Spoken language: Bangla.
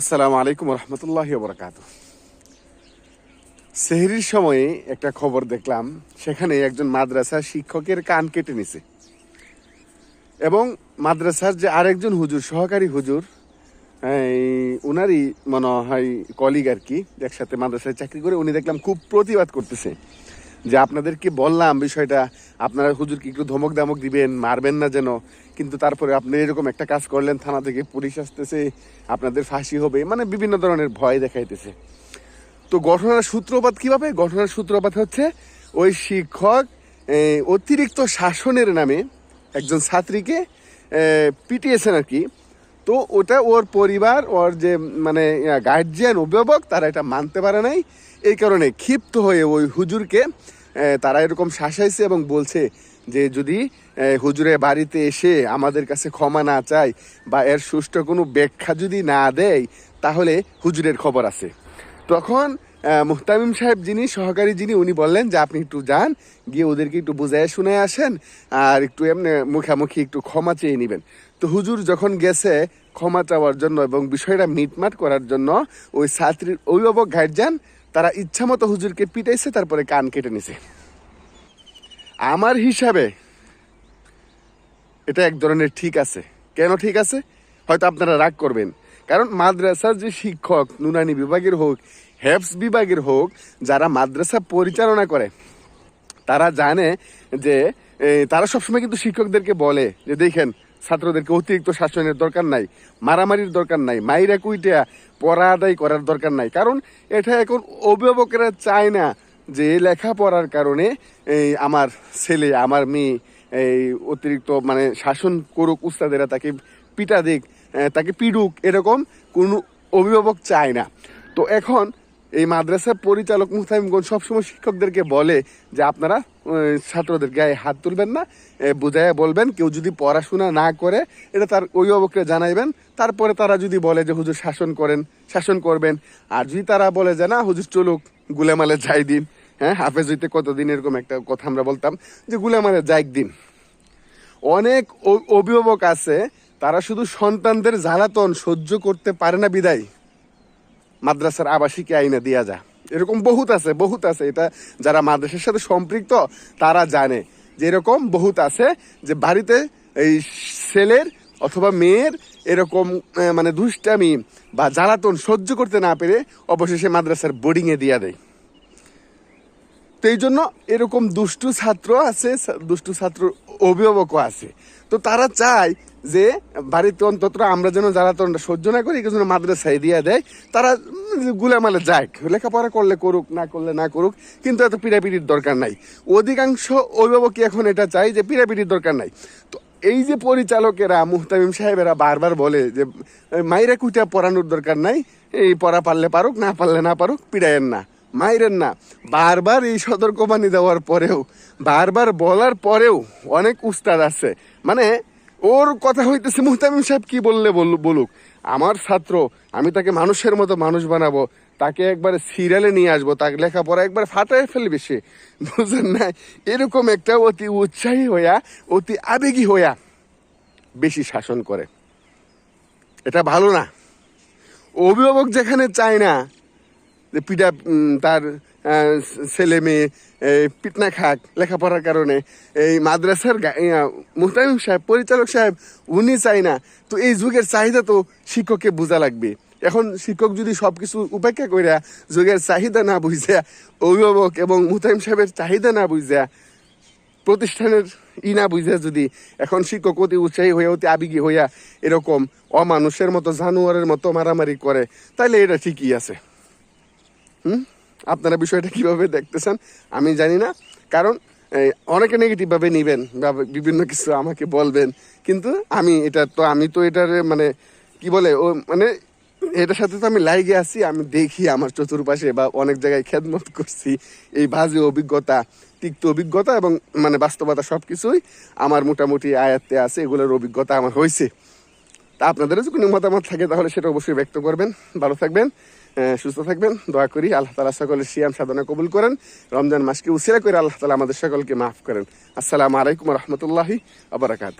আসসালামু আলাইকুম রহমতুল্লাহ বরকাত সেহরির সময়ে একটা খবর দেখলাম, সেখানে একজন মাদ্রাসা শিক্ষকের কান কেটে নিছে। এবং মাদ্রাসার যে আরেকজন হুজুর, সহকারী হুজুর উনারই মনে হয় কলিগ আর কি, একসাথে মাদ্রাসায় চাকরি করে উনি দেখলাম খুব প্রতিবাদ করতেছে। যে আপনাদেরকে বললাম বিষয়টা, আপনারা হুজুরকে একটু ধমক দামক দিবেন, মারবেন না যেন। কিন্তু তারপরে আপনি এরকম একটা কাজ করলেন, থানা থেকে পুলিশ আসতেছে, আপনাদের ফাঁসি হবে মানে বিভিন্ন ধরনের ভয় দেখাইতেছে। তো ঘটনার সূত্রপাত কীভাবে? ঘটনার সূত্রপাত হচ্ছে, ওই শিক্ষক অতিরিক্ত শাসনের নামে একজন ছাত্রীকে পিটিয়েছেন আর কি। তো ওটা ওর পরিবার, ওর যে মানে গার্জিয়ান অভিভাবক, তারা এটা মানতে পারে নাই। এই কারণে ক্ষিপ্ত হয়ে ওই হুজুরকে তারা এরকম শাসাইছে এবং বলছে যে, যদি হুজুরে বাড়িতে এসে আমাদের কাছে ক্ষমা না চায় বা এর সুষ্ঠু কোনো ব্যাখ্যা যদি না দেয়, তাহলে হুজুরের খবর আছে। তখন মুহতামিম সাহেব যিনি, সহকারী যিনি, উনি বললেন যে আপনি একটু যান, গিয়ে ওদেরকে একটু বুঝায় শুনে আসেন আর একটু এমনি মুখামুখি একটু ক্ষমা চেয়ে নেবেন। তো হুজুর যখন গেছে ক্ষমা চাওয়ার জন্য এবং বিষয়টা মিটমাট করার জন্য, ওই ছাত্রীর অভিভাবক গার্জিয়ান তারা ইচ্ছামতো হুজুরকে পিটাইছে, তারপরে কান কেটে নিছে। আমার হিসাবে এটা এক ধরনের ঠিক আছে। কেন ঠিক আছে? হয়তো আপনারা রাগ করবেন। কারণ মাদ্রাসার যে শিক্ষক নুনানি বিভাগের হোক হেফস বিভাগের হোক, যারা মাদ্রাসা পরিচালনা করে, তারা জানে যে তারা সবসময় কিন্তু শিক্ষকদেরকে বলে যে, দেখেন, ছাত্রদেরকে অতিরিক্ত শাসনের দরকার নাই, মারামারির দরকার নাই, মাইরা কুইটা পড়া আদায় করার দরকার নাই। কারণ এটা এখন অভিভাবকেরা চায় না যে লেখাপড়ার কারণে, এই আমার ছেলে, আমার মেয়ে, এই অতিরিক্ত মানে শাসন করুক, উস্তাদেরা তাকে পিটা দিক তাকে পিডুক, এরকম কোনো অভিভাবক চায় না। তো এখন এই মাদ্রাসার পরিচালক মুহতামিমগঞ্জ সবসময় শিক্ষকদেরকে বলে যে আপনারা ছাত্রদের গায়ে হাত তুলবেন না বুঝাইয়া বলবেন, কেউ যদি পড়াশোনা না করে, এটা তার অভিভাবককে জানাইবেন, তারপরে তারা যদি বলে যে হুজুর শাসন করেন, শাসন করবেন, আর যদি তারা বলে যে না, হুজুর চলুক, গুলেমালে যাই দিন হ্যাঁ হাফেজ হইতে কতদিন, এরকম একটা কথা আমরা বলতাম, যে গুলেমালে যাই দিন। অনেক অভিভাবক আছে, তারা শুধু সন্তানদের জ্বালাতন সহ্য করতে পারে না বিদায়। মাদ্রাসার আবাসিক আইনে দেওয়া যায়। এরকম বহুত আছে বহুত আছে। এটা যারা মাদ্রাসার সাথে সম্পৃক্ত, তারা জানে যে এরকম বহুত আছে যে বাড়িতে এই ছেলের অথবা মেয়ের এরকম মানে দুষ্টামি বা জ্বালাতন সহ্য করতে না পেরে অবশেষে মাদ্রাসার বোর্ডিংয়ে দিয়া দেয়। তো এই জন্য এরকম দুষ্টু ছাত্র আছে, দুষ্টু ছাত্র অভিভাবকও আছে। তো তারা চায় যে বাড়িতে অন্তত আমরা যেন জ্বালাতনটা সহ্য না করি কিছু মাদ্রাসায় দিয়ে দেয়, তারা গুলামালে যাক, লেখাপড়া করলে করুক, না করলে না করুক, কিন্তু এত পিড়াপিড়ির দরকার নাই। অধিকাংশ অভিভাবকই এখন এটা চাই যে পিড়াপিড়ির দরকার নাই। তো এই যে পরিচালকেরা, মুহতামিম সাহেবেরা বারবার বলে যে মাইরা কুইটা পড়ানোর দরকার নাই, এই পড়া পারলে পারুক, না পারলে না পারুক, পিড়ায়েন না, মাইরেন না। বারবার এই সতর্কবাণী দেওয়ার পরেও, বারবার বলার পরেও অনেক উস্তাদ আছে। মানে ওর কথা হইতেছে মুহতামিম সাহেব কি বললে বল- বলুক। আমার ছাত্র আমি তাকে মানুষের মতো মানুষ বানাবো তাকে একবারে সিরিয়ালে নিয়ে আসব তাকে লেখাপড়া একবার ফাটাই ফেলবে সে। বুঝলেন না? এরকম একটা অতি উৎসাহী হইয়া অতি আবেগী হইয়া বেশি শাসন করে। এটা ভালো না। অভিভাবক যেখানে চায় না যে উম, তার ছেলে মেয়ে এই, পিটনা খাক লেখাপড়ার কারণে। এই মাদ্রাসার মুহতামিম সাহেব পরিচালক সাহেব উনি চাই না। তো এই যুগের চাহিদা তো শিক্ষককে বোঝা লাগবে। এখন শিক্ষক যদি সব কিছু উপেক্ষা করিয়া যুগের চাহিদা না বুঝা অভিভাবক এবং মুহতামিম সাহেবের চাহিদা না বুঝা প্রতিষ্ঠানের ই না বুঝে যদি এখন শিক্ষক অতি উৎসাহী হইয়া অতি আবেগী হইয়া এরকম অমানুষের মতো জানোয়ারের মতো মারামারি করে তাইলে এটা ঠিকই আছে। হুম? আপনারা বিষয়টা কীভাবে দেখতেছেন, আমি জানি না। কারণ অনেকে নেগেটিভ ভাবে নিবেন বা বিভিন্ন কিছু আমাকে বলবেন। কিন্তু আমি এটা তো, আমি তো এটার মানে কি বলে, ও মানে এটার সাথে তো আমি লাইগে আছি, আমি দেখি আমার চতুর্পাশে বা অনেক জায়গায় খেদমত করছি। এই বাজে অভিজ্ঞতা, তিক্ত অভিজ্ঞতা এবং মানে বাস্তবতা সব কিছুই আমার মোটামুটি আয়াত্তে আছে, এগুলোর অভিজ্ঞতা আমার হয়েছে। তা আপনাদেরও যদি কোনো মতামত থাকে, তাহলে সেটা অবশ্যই ব্যক্ত করবেন। ভালো থাকবেন। সুস্থ থাকবেন, দোয়া করি, আল্লাহ তালা সকলের সিয়াম সাধনা কবুল করেন, রমজান মাসকে উসিরা করে আল্লাহ তালা আমাদের সকলকে মাফ করেন। আসসালামু আলাইকুম রহমতুল্লাহি আবরাকাত